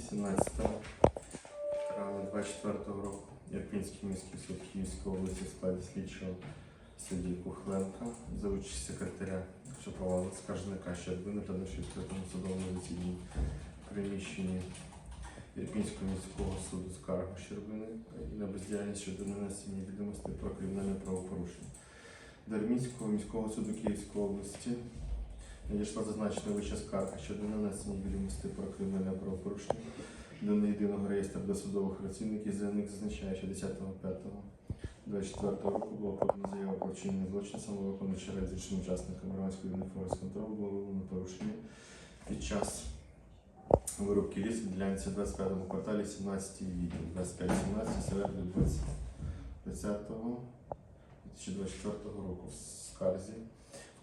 17 травня 24 року Ірпінський міський суд Київської області в складі слідчого судді Кухленка за участь секретаря Шаповала скаржника Щербини та нашій відкритому судовому засіданні приміщенні Ірпінського міського суду скаргу Щербини і на бездіяльність щодо нанесення відомостей про кримінальне правопорушення. До Ірпінського міського суду Київської області надійшла зазначена вища скарга щодо нанесення відомостей про кримінальне правопорушення до неєдиного реєстру досудових працівників заявник зазначає, що 10.05.24 року було подано заяву про вчинення злочину самовиконуючи з іншим учасниками громадської форест контролю було виявлено порушення під час вирубки лісу в ділянці в 25 кварталі 17 відділ 25-17 середи 20 20 2024 року. В скарзі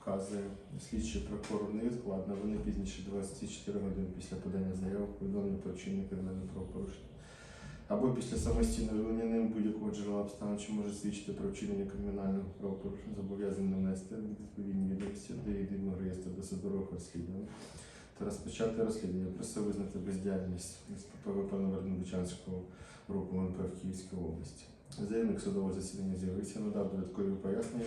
вказує слідчий прокурор не складно, вони пізніше 24 години після подання заяви повідомлення про вчинення кримінального правопорушення. Або після самостійного ним будь-якого джерела обставин, що може свідчити про вчинення кримінального правопорушення, зобов'язаний внести відповідні відомості до єдиного реєстру досудових розслідувань та розпочати розслідування. Просив визнати бездіяльність з ППВП Вернобичанського руху МП в Київській області. Заявник судового засідання з'явився, надав додаткові пояснення,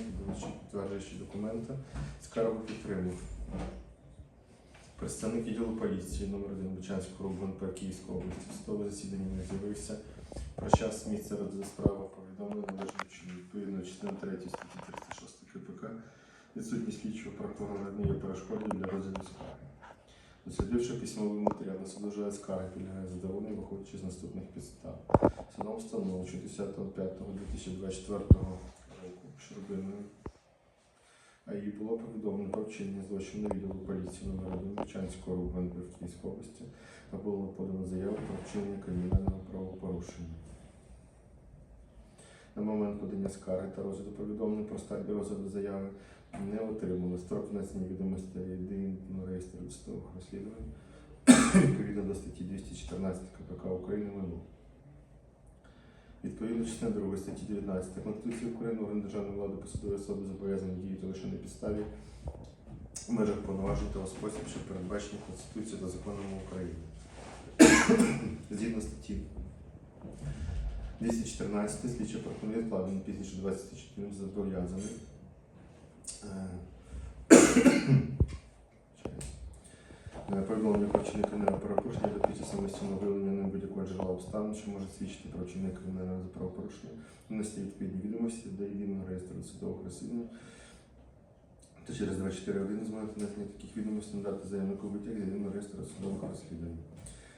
підтверджуючи документи, скаргу підтримав. Представник відділу поліції номер 1 Бучанського руху МП Київської області судове засідання не з'явився. Про час місця розгляду справи повідомлено належним чином. Відповідно частини 3 статті 306 КПК відсутність слідчого прокурора не є перешкодою для розгляду справи. Дослідивши письмовий матеріал, суд скарги підлягає задоволенню, виходячи з наступних підстав. Судом встановлено, що 10.05.2024 року Щербиною а їй було повідомлено про вчинення злочину відділу поліції номер 1 Мічанського руху НП в Київській області та було подано заяву про вчинення кримінального правопорушення. На момент подання скарги та розгляду повідомлень про старт розгляду заяви не отримали строк внесення відомостей до єдиного реєстру судових розслідувань відповідно до статті 214 КПК України минув. Відповідно частини 2 статті 19 Конституції України орган державної влади посадові особи зобов'язані діяти лише на підставі в межах повноважень та спосіб, що передбачені Конституцією та законами України. Згідно статті 214 слідчий прокурор відкладений пізніше 24 зобов'язаний. Повідомлення про вчинення кримінального правопорушення до після самостійного виявлення ним будь-якого джерела обставин, що може свідчити про вчинення кримінального правопорушення, внести відповідні відомості до єдиного реєстру судових розслідувань, то через 24 години з моменту внесення таких відомостей надати заявнику витяг з єдиного реєстру судових розслідувань.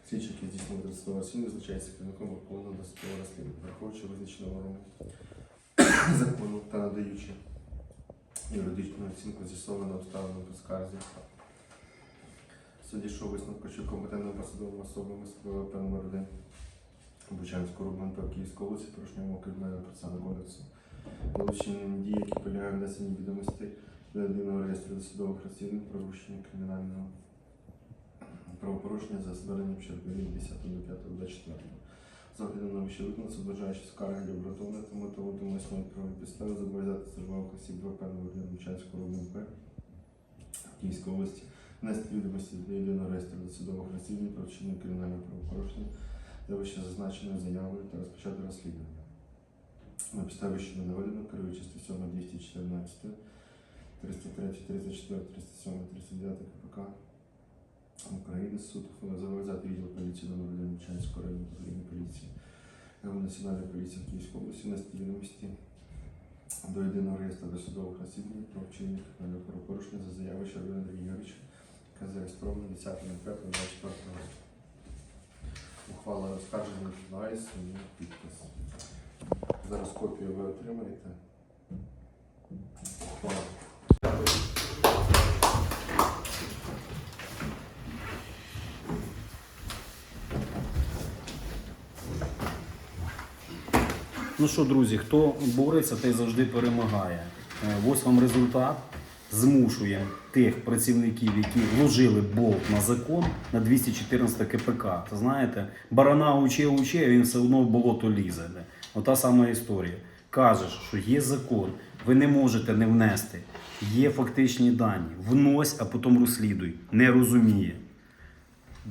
Слідчий, який здійснює досудове розслідування, визначається керівником Верховного досудового розслідування, враховуючи визначену норму закону та надаючи юридичну оцінку з'ясованого обставину по скарзі. Суді, що висновку, що компетентними посадовими особами з ПВП номер 1 Бучанського рубан по Київської області порушення вимог Кримінального процесуального кодексу. Долучені дії, які полягають внесені відомостей до єдиного реєстру досудових розслідувань про вручення кримінального правопорушення за зверненням Щербини 10 до 5 до 4. З оглядом на вище виконано, суд вважає, що скарги обґрунтована, тому тому тому існує правові підстави зобов'язати службових осіб ВП номер 1 Бучанського П Київської області внести відомості до єдиного реєстру досудових розслідувань про вчинення кримінального правопорушення за вище зазначеною заявою та розпочати розслідування. На підставі, що не наведено, керуючи статтями 214, 303, 34, 307, 39 КПК України суд зобов'язати відділ поліції номер 1 Мічанського району управління поліції національної поліції в Київській області внести відомості до єдиного реєстру досудових розслідувань про вчинення кримінального правопорушення за заявою Щербина Юрійовича, яка зареєстрована 10.05.24 року. Ухвала оскарження відбувається і підпис. Зараз копію ви отримаєте. Ухвала. Ну що, друзі, хто бореться, той завжди перемагає. Е, Ось вам результат. Змушуємо тих працівників, які вложили болт на закон на 214 КПК. Та знаєте, барана уче уче, він все одно в болото лізе. Ота сама історія. Кажеш, що є закон, ви не можете не внести. Є фактичні дані. Внось, а потім розслідуй. Не розуміє.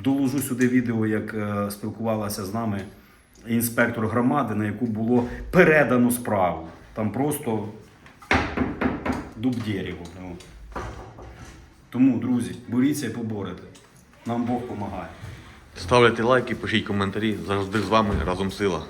доложу сюди відео, як е, спілкувалася з нами інспектор громади, на яку було передано справу. Там просто дуб дерево. Ну. Тому, друзі, боріться і поборете. Нам Бог допомагає. Ставляйте лайки, пишіть коментарі. Завжди з вами разом сила.